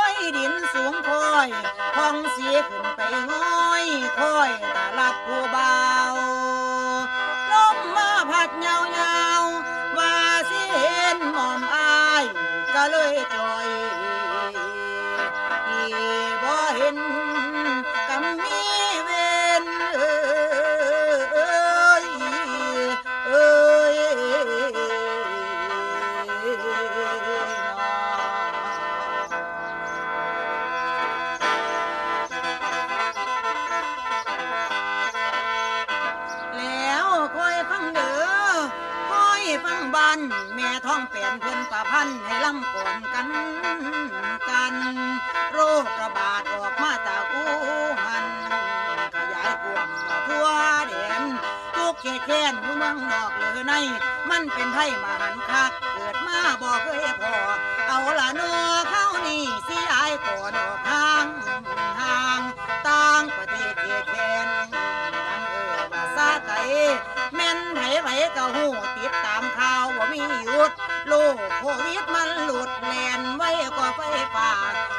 อยดินสูงคอยห้องเสียขึ้นไปง้อยคอยตาลับผู้เบาลมมาพัดเงาเงาว่าสิเห็นหม่อมอายก็เลยจอยอีบ่เห็น อยฟังบันแม่ท้องเป็นเพิ่นประพันให้ลำก่อนกันกัน โรคระบาดออกมาจากอู่หันขยายกวางมาทั่วแดนทุกเขตแค้นอยู่เมืองนอกหรือใน มันเป็นไทยมาหันคัก เกิดมาบอกเคยพอ เอาละเนอเข้านี่สิอายก่อนออก ก็หูติดตามข่าวว่ามีหยุดโลกโควิดมันหลุดแลนไว้กว่าไฟป่า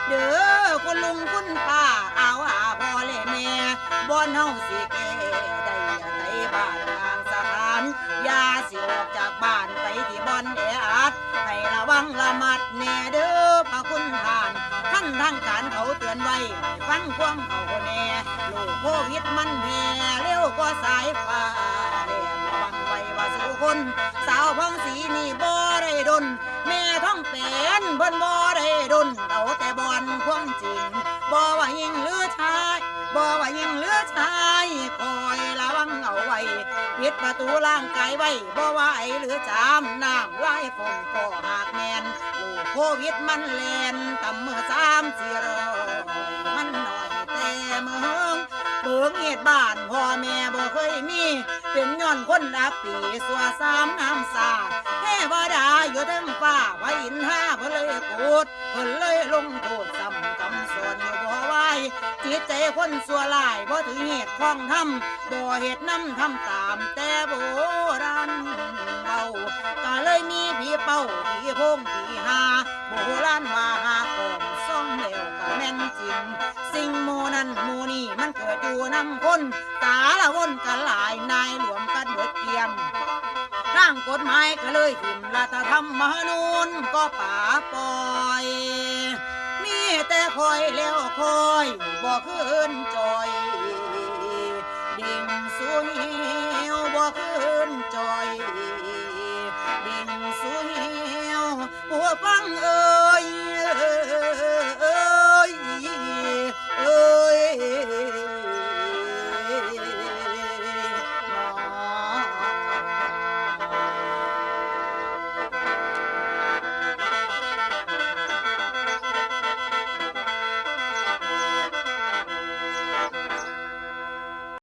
เด้อคุณลุงคุณป้าเอาอาพอและแม่บอนเฮาสิแก่ได้อย่าไหนบ้านทางสถานยาสิออกจากบ้านไปที่บ่อนแออัดให้ระวังละมัดแน่เด้อพระคุณทานขั้นทางการเขาเตือนไว้ให้ฟังความเขาแน่โลกโควิดมันแห่เร็วกว่าสายฟ้า คน สาวพ้องสีนี่บ่ได้ดน แม่ท้องเป็นเพิ่นบ่ได้ดนเอาแต่บอนความจริงบ่ว่ายิงหรือชายบ่ว่ายิงหรือชายคอยระวังเอาไว้ปิดประตูร่างกายไว้บ่ว่าไอหรือจามน้ำลายฟงก็หากแมนลูกโควิดมันแลนต่ำเมื่อสามสี่ร้อยมันนอยแต่เมือง เบิงเหตุบ้านพ่อแม่บ่เคยมี เป็นย้อนคนอับปีสัวสามน้ำสาเทวดาอยู่เทั้งฟ้าพระอินทราเพิ่นเลยโกรธเพิ่นเลยลงโทษซ้ำกำสอนอยู่บ่ไหวจิตใจคนสัวลายบ่ถึงเหตุของทำบ่เหตุน้ำทำตามแต่โบราณเบาก็เลยมีผีเป้าผีพงผี สิ่งโมนั้นโมนี่มันเกิดอยู่นำคนตาละวนกันหลายนายหลวมกันเบิดเกียมร่างกฎหมายก็เลยทิมรัฐธรรมนูญก็ป่าปล่อยมีแต่คอยแล้วคอยบ่คืนจอยดิ่งสุย